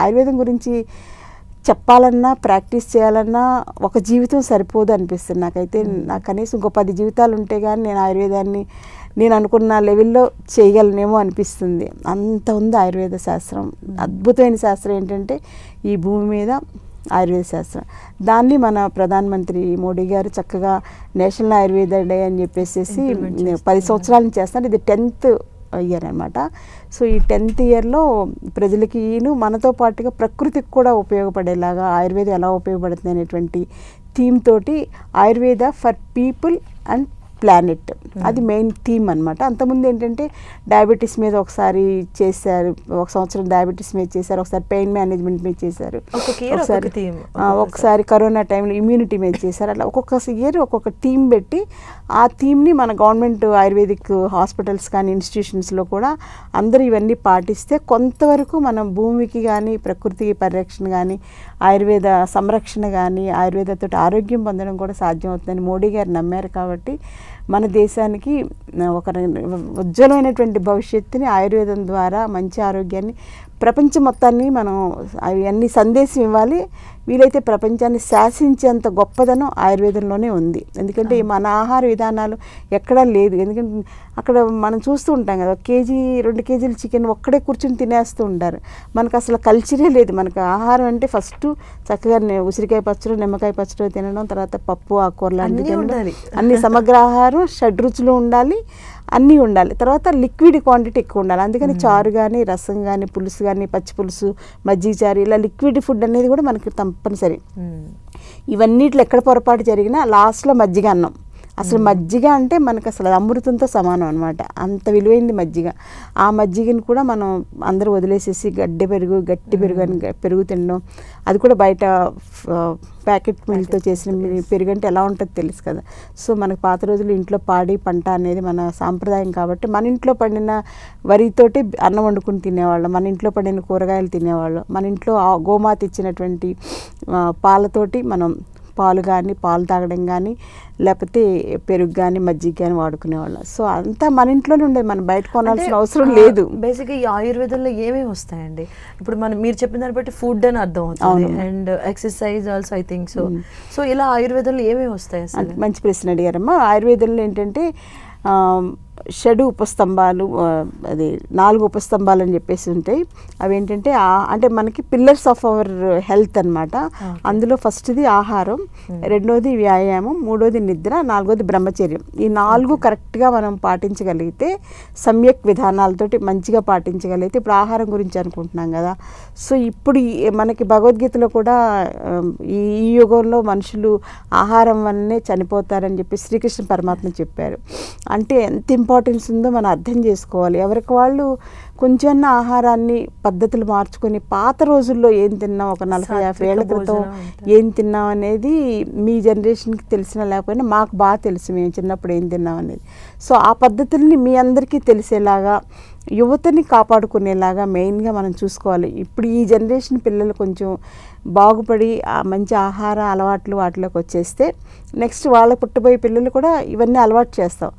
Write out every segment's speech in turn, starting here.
ఆయుర్వేదం గురించి చెప్పాలన్నా ప్రాక్టీస్ చేయాలన్నా ఒక జీవితం సరిపోదు అనిపిస్తుంది. నాకైతే నాకు కనీసం ఇంకో పది జీవితాలు ఉంటే కానీ నేను ఆయుర్వేదాన్ని నేను అనుకున్న లెవెల్లో చేయగలనేమో అనిపిస్తుంది. అంత ఉంది ఆయుర్వేద శాస్త్రం. అద్భుతమైన శాస్త్రం ఏంటంటే ఈ భూమి మీద ఆయుర్వేద శాస్త్రం. దాన్ని మన ప్రధానమంత్రి మోడీ గారు చక్కగా నేషనల్ ఆయుర్వేద డే అని చెప్పేసి పది. సంవత్సరాల నుంచి చేస్తున్నారు. ఇది టెన్త్ ఇయర్ అనమాట సో ఈ టెన్త్ ఇయర్లో ప్రజలకి మనతో పాటుగా ప్రకృతికి కూడా ఉపయోగపడేలాగా ఆయుర్వేదం ఎలా ఉపయోగపడుతుంది అనేటువంటి థీమ్ తోటి Ayurveda for people and planet అది మెయిన్ థీమ్ అనమాట అంతకుముందు ఏంటంటే డయాబెటీస్ మీద ఒకసారి చేశారు ఒక సంవత్సరం డయాబెటీస్ మీద చేశారు ఒకసారి పెయిన్ మేనేజ్మెంట్ మీద చేశారు. ఒకసారి. ఒకసారి కరోనా టైంలో ఇమ్యూనిటీ మీద చేశారు. అలా ఒక్కొక్క ఇయర్ ఒక్కొక్క టీం పెట్టి ఆ థీమ్ని మన గవర్నమెంట్ ఆయుర్వేదిక్ హాస్పిటల్స్ కానీ ఇన్స్టిట్యూషన్స్లో కూడా అందరూ ఇవన్నీ పాటిస్తే కొంతవరకు మనం భూమికి కానీ ప్రకృతి పరిరక్షణ కానీ ఆయుర్వేద సంరక్షణ కానీ ఆయుర్వేదతో ఆరోగ్యం పొందడం కూడా సాధ్యమవుతుందని మోడీ గారు నమ్మారు కాబట్టి మన దేశానికి ఒక ఉజ్వలమైనటువంటి భవిష్యత్తుని ఆయుర్వేదం ద్వారా మంచి ఆరోగ్యాన్ని ప్రపంచం మొత్తాన్ని మనం అవన్నీ సందేశం ఇవ్వాలి. వీలైతే ప్రపంచాన్ని శాసించేంత గొప్పదనం ఆయుర్వేదంలోనే ఉంది. ఎందుకంటే మన ఆహార విధానాలు ఎక్కడా లేదు. ఎందుకంటే అక్కడ మనం చూస్తూ ఉంటాం కదా ఒక కేజీ రెండు కేజీలు చికెన్ ఒక్కడే కూర్చుని తినేస్తూ ఉంటారు. మనకు అసలు కల్చరే లేదు. మనకు ఆహారం అంటే ఫస్ట్ చక్కగా ఉసిరికాయ పచ్చడి నిమ్మకాయ పచ్చడి తినడం తర్వాత పప్పు ఆకుకూర లాంటివి. అన్ని సమగ్ర ఆహారం షడ్రుచులు ఉండాలి. అన్నీ ఉండాలి. తర్వాత లిక్విడ్ క్వాంటిటీ ఎక్కువ ఉండాలి. అందుకని చారు కానీ రసం కానీ పులుసు కానీ పచ్చి పులుసు మజ్జిగ చారు ఇలా లిక్విడ్ ఫుడ్ అనేది కూడా మనకి తప్పనిసరి. ఇవన్నిట్లో ఎక్కడ పొరపాటు జరిగినా లాస్ట్లో మజ్జిగ అన్నం. అసలు మజ్జిగ అంటే మనకు అసలు అమృతంతో సమానం అనమాట అంత విలువైంది మజ్జిగ. ఆ మజ్జిగని కూడా మనం అందరూ వదిలేసేసి గడ్డి పెరుగు గట్టి పెరుగు అని పెరుగు తినడం అది కూడా బయట ప్యాకెట్ మిల్క్తో చేసిన పెరుగు. అంటే ఎలా ఉంటుందో తెలుసు కదా. సో మనకు పాత రోజులు ఇంట్లో పాడి పంట అనేది మన సాంప్రదాయం కాబట్టి మన ఇంట్లో పండిన వరితోటి అన్నం వండుకుని తినేవాళ్ళం. మన ఇంట్లో పండిన కూరగాయలు తినేవాళ్ళం. మన ఇంట్లో గోమాత ఇచ్చినటువంటి పాలతోటి మనం పాలు కానీ పాలు తాగడం కానీ లేకపోతే పెరుగు కానీ మజ్జిగ కానీ వాడుకునేవాళ్ళం. సో అంతా మన ఇంట్లోనే ఉండేది. మనం బయట కొనాల్సిన అవసరం లేదు. బేసిక్గా ఈ ఆయుర్వేదంలో ఏమేమి వస్తాయండి? ఇప్పుడు మనం మీరు చెప్పిన దాన్ని బట్టి ఫుడ్ అని అర్థం అవుతుంది. And exercise also I think so so ఇలా ఆయుర్వేదంలో ఏమేమి వస్తాయి మంచి ప్రశ్న అడిగారమ్మా. ఆయుర్వేదంలో ఏంటంటే షడు ఉపస్తంభాలు అది నాలుగు ఉపస్తంభాలు అని చెప్పేసి ఉంటాయి. అవి ఏంటంటే అంటే మనకి పిల్లర్స్ ఆఫ్ అవర్ హెల్త్ అనమాట అందులో ఫస్ట్ది ఆహారం రెండోది వ్యాయామం మూడోది నిద్ర నాలుగోది బ్రహ్మచర్యం. ఈ నాలుగు కరెక్ట్గా మనం పాటించగలిగితే సమ్యక్ విధానాలతోటి మంచిగా పాటించగలిగితే ఇప్పుడు ఆహారం గురించి అనుకుంటున్నాం కదా. సో ఇప్పుడు మనకి భగవద్గీతలో కూడా ఈ యుగంలో మనుషులు ఆహారం వల్లనే చనిపోతారని చెప్పి శ్రీకృష్ణ పరమాత్మ చెప్పారు. అంటే ఎంత ఇంపార్టెన్స్ ఉందో మనం అర్థం చేసుకోవాలి. ఎవరికి వాళ్ళు కొంచెం ఆహారాన్ని పద్ధతులు మార్చుకొని పాత రోజుల్లో ఏం తిన్నాం? ఒక నలభై యాభై ఏళ్ళ సాత్విక క్రితం. ఏం తిన్నాం అనేది మీ జనరేషన్కి తెలిసినా లేకపోయినా మాకు బాగా తెలుసు మేము చిన్నప్పుడు ఏం తిన్నాం అనేది. సో ఆ పద్ధతుల్ని మీ అందరికీ తెలిసేలాగా యువతని కాపాడుకునేలాగా మెయిన్గా మనం చూసుకోవాలి. ఇప్పుడు ఈ జనరేషన్ పిల్లలు కొంచెం బాగుపడి మంచి ఆహార అలవాట్లు వాటిలోకి వచ్చేస్తే నెక్స్ట్ వాళ్ళ పుట్టబోయే పిల్లలు కూడా ఇవన్నీ అలవాటు చేస్తాం.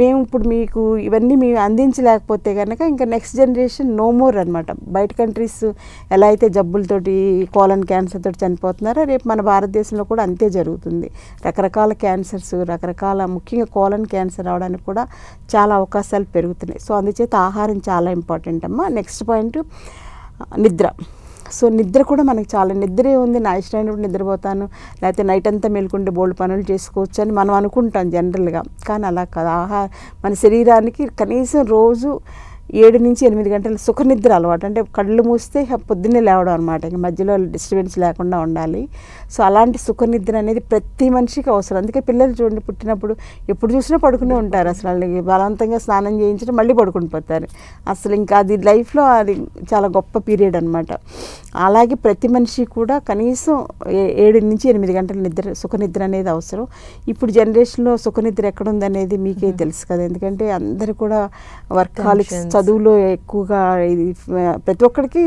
మేము ఇప్పుడు మీకు ఇవన్నీ మేము అందించలేకపోతే కనుక ఇంకా నెక్స్ట్ జనరేషన్ నో మోర్ అనమాట బయట కంట్రీస్ ఎలా అయితే జబ్బులతోటి కోలన్ క్యాన్సర్తో చనిపోతున్నారో రేపు మన భారతదేశంలో కూడా అంతే జరుగుతుంది. రకరకాల క్యాన్సర్స్ రకరకాల ముఖ్యంగా కోలన్ క్యాన్సర్ రావడానికి కూడా చాలా అవకాశాలు పెరుగుతున్నాయి. సో అందుచేత ఆహారం చాలా ఇంపార్టెంట్ అమ్మ. నెక్స్ట్ పాయింట్ నిద్ర. సో నిద్ర కూడా మనకి చాలా నిద్రే ఉంది. నా ఇష్టమైనప్పుడు నిద్రపోతాను. లేకపోతే నైట్ అంతా మేలుకుంటే బోల్డ్ పనులు చేసుకోవచ్చు అని మనం అనుకుంటాం జనరల్గా. కానీ అలా కాదు. ఆహా మన శరీరానికి కనీసం రోజు ఏడు నుంచి ఎనిమిది గంటల సుఖ నిద్ర అలవాటు. అంటే కళ్ళు మూస్తే పొద్దున్నే లేవడం అనమాట ఇంక మధ్యలో డిస్టర్బెన్స్ లేకుండా ఉండాలి. సో అలాంటి సుఖ నిద్ర అనేది ప్రతి మనిషికి అవసరం. అందుకే పిల్లలు చూడండి పుట్టినప్పుడు ఎప్పుడు చూసినా పడుకునే ఉంటారు అసలు. వాళ్ళకి బలవంతంగా స్నానం చేయించడం మళ్ళీ పడుకుని పోతారు. అసలు ఇంకా అది లైఫ్లో అది చాలా గొప్ప పీరియడ్ అనమాట అలాగే ప్రతి మనిషి కూడా కనీసం ఏ- ఏడు నుంచి ఎనిమిది గంటల నిద్ర సుఖ నిద్ర అనేది అవసరం. ఇప్పుడు జనరేషన్లో సుఖ నిద్ర ఎక్కడుందనేది మీకే తెలుసు కదా. ఎందుకంటే అందరు కూడా వర్క్ హాలిక్స్. చదువులో ఎక్కువగా ఇది ప్రతి ఒక్కరికి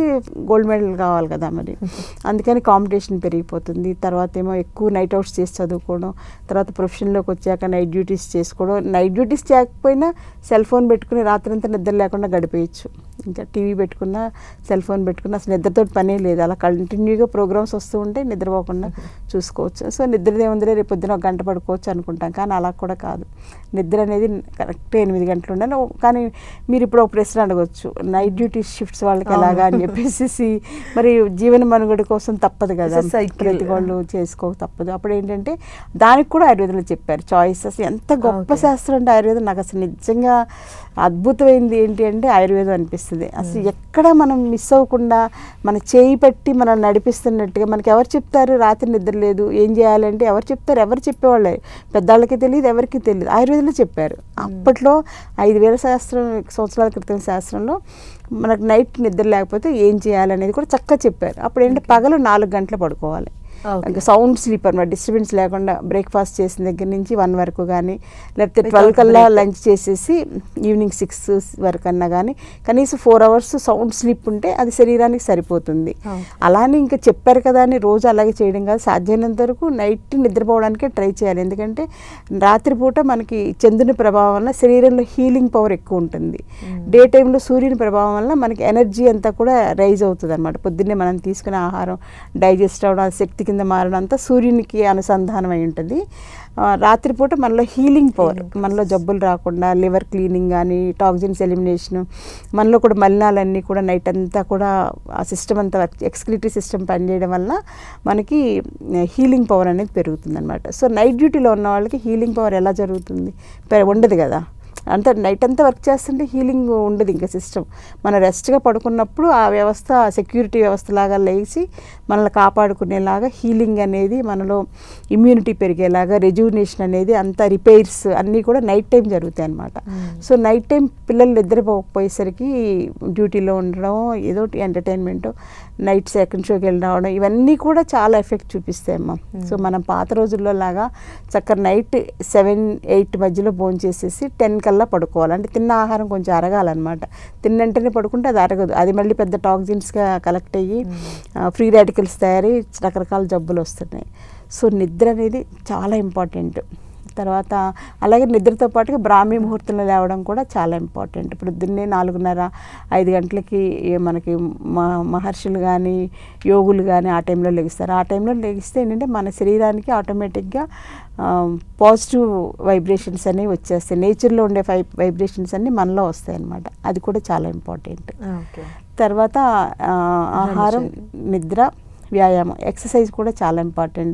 గోల్డ్ మెడల్ కావాలి కదా మరి. అందుకని కాంపిటీషన్ పెరిగిపోతుంది. తర్వాత ఏమో ఎక్కువ నైట్ అవుట్స్ చేసి చదువుకోవడం తర్వాత ప్రొఫెషన్లోకి వచ్చాక నైట్ డ్యూటీస్ చేసుకోవడం. నైట్ డ్యూటీస్ చేయకపోయినా సెల్ ఫోన్ పెట్టుకుని రాత్రంతా నిద్ర లేకుండా గడిపేయచ్చు. ఇంకా టీవీ పెట్టుకున్నా సెల్ ఫోన్ పెట్టుకున్నా అసలు నిద్రతో పనే లేదు. అలా కంటిన్యూగా ప్రోగ్రామ్స్ వస్తూ ఉంటే నిద్రపోకుండా చూసుకోవచ్చు. సో నిద్ర ఏముందిలే రేపు పొద్దున ఒక గంట పడుకోవచ్చు అనుకుంటాం. కానీ అలా కూడా కాదు. నిద్ర అనేది కరెక్ట్ ఎనిమిది గంటలు ఉండాలి. కానీ మీరు ఇప్పుడు ఒక ప్రశ్న అడగవచ్చు నైట్ డ్యూటీ షిఫ్ట్స్ వాళ్ళకి ఎలాగా అని చెప్పేసి మరి జీవన మనుగడ కోసం తప్పదు కదా. ప్రతి వాళ్ళు చేసుకోక తప్పదు. అప్పుడు ఏంటంటే దానికి కూడా ఆయుర్వేదంలో చెప్పారు. చాయిస్ అసలు ఎంత గొప్ప. శాస్త్రం అంటే ఆయుర్వేదం. నాకు అసలు నిజంగా అద్భుతమైంది ఏంటి అంటే ఆయుర్వేదం అనిపిస్తుంది. అసలు ఎక్కడ మనం మిస్ అవ్వకుండా మన చేయి పట్టి మనం నడిపిస్తున్నట్టుగా మనకి ఎవరు చెప్తారు? రాత్రి నిద్ర లేదు. ఏం చేయాలంటే ఎవరు చెప్తారు? ఎవరు చెప్పేవాళ్ళే. పెద్దవాళ్ళకి తెలియదు ఎవరికి తెలియదు. ఆయుర్వేదంలో చెప్పారు. అప్పట్లో ఐదు వేల శాస్త్రం సంవత్సరాల క్రితం శాస్త్రంలో మనకు నైట్ నిద్ర లేకపోతే ఏం చేయాలనేది కూడా చక్కగా చెప్పారు. అప్పుడు ఏంటంటే పగలు నాలుగు గంటలు పడుకోవాలి. సౌండ్ స్లీప్ అనమాట డిస్టర్బెన్స్ లేకుండా బ్రేక్ఫాస్ట్ చేసిన దగ్గర నుంచి వన్ వరకు కానీ లేకపోతే ట్వెల్వ్ కల్లా. లంచ్ చేసేసి ఈవినింగ్ సిక్స్ వరకు అన్నా కానీ కనీసం ఫోర్ అవర్స్ సౌండ్ స్లీప్ ఉంటే అది శరీరానికి సరిపోతుంది. అలానే ఇంకా చెప్పారు కదా అని రోజు అలాగే చేయడం కాదు సాధ్యమైనంత వరకు నైట్ నిద్రపోవడానికే ట్రై చేయాలి. ఎందుకంటే రాత్రిపూట మనకి చంద్రుని ప్రభావం వల్ల శరీరంలో హీలింగ్ పవర్ ఎక్కువ ఉంటుంది. డే టైంలో సూర్యుని ప్రభావం వల్ల మనకి ఎనర్జీ అంతా కూడా రైజ్ అవుతుంది అనమాట పొద్దున్నే మనం తీసుకునే ఆహారం డైజెస్ట్ అవ్వడం అది శక్తి కింద మారడం అంతా సూర్యునికి అనుసంధానం అయి ఉంటుంది. రాత్రిపూట మనలో హీలింగ్ పవర్ మనలో జబ్బులు రాకుండా లివర్ క్లీనింగ్ కానీ టాక్సిన్స్ ఎలిమినేషన్ మనలో కూడా మలినాలన్నీ కూడా నైట్ అంతా కూడా ఆ సిస్టమ్ అంతా ఎక్స్క్రిటరీ సిస్టమ్ పనిచేయడం వల్ల మనకి హీలింగ్ పవర్ అనేది పెరుగుతుంది అనమాట సో నైట్ డ్యూటీలో ఉన్న వాళ్ళకి హీలింగ్ పవర్ ఎలా జరుగుతుంది? పె- ఉండదు కదా. అంతా నైట్ అంతా వర్క్ చేస్తుంటే హీలింగ్ ఉండదు ఇంకా సిస్టమ్. మనం రెస్ట్గా పడుకున్నప్పుడు ఆ వ్యవస్థ సెక్యూరిటీ వ్యవస్థ లాగా లేచి మనల్ని కాపాడుకునేలాగా హీలింగ్ అనేది మనలో ఇమ్యూనిటీ పెరిగేలాగా రెజ్యూనేషన్ అనేది అంతా రిపేర్స్ అన్నీ కూడా నైట్ టైం జరుగుతాయి అన్నమాట సో నైట్ టైం పిల్లలు నిద్రపోకపోయేసరికి డ్యూటీలో ఉండడం ఏదో ఎంటర్టైన్మెంట్ నైట్ సెకండ్ షోకి వెళ్ళి రావడం ఇవన్నీ కూడా చాలా ఎఫెక్ట్ చూపిస్తాయి అమ్మ సో మనం పాత రోజుల్లో లాగా చక్కగా నైట్ సెవెన్ ఎయిట్ మధ్యలో భోజనం చేసేసి టెన్ కల్లా పడుకోవాలి. అంటే తిన్న ఆహారం కొంచెం అరగాలన్నమాట. తిన్నంటేనే పడుకుంటే అది అరగదు. అది మళ్ళీ పెద్ద టాక్సిన్స్గా కలెక్ట్ అయ్యి ఫ్రీ రాడికల్స్ తయారై రకరకాల జబ్బులు వస్తున్నాయి. సో నిద్ర అనేది చాలా ఇంపార్టెంట్. తర్వాత అలాగే నిద్రతో పాటుగా బ్రాహ్మీ ముహూర్తంలో లేవడం కూడా చాలా ఇంపార్టెంట్. ఇప్పుడు పొద్దున్నే నాలుగున్నర ఐదు గంటలకి మనకి మ మహర్షులు కానీ యోగులు కానీ ఆ టైంలో లెగిస్తారు. ఆ టైంలో లెగిస్తే ఏంటంటే మన శరీరానికి ఆటోమేటిక్గా పాజిటివ్ వైబ్రేషన్స్ అనేవి వచ్చేస్తాయి. నేచర్లో ఉండే వై వైబ్రేషన్స్ అన్నీ మనలో వస్తాయి అన్నమాట అది కూడా చాలా ఇంపార్టెంట్. తర్వాత ఆహారం నిద్ర వ్యాయామం ఎక్సర్సైజ్ కూడా చాలా ఇంపార్టెంట్.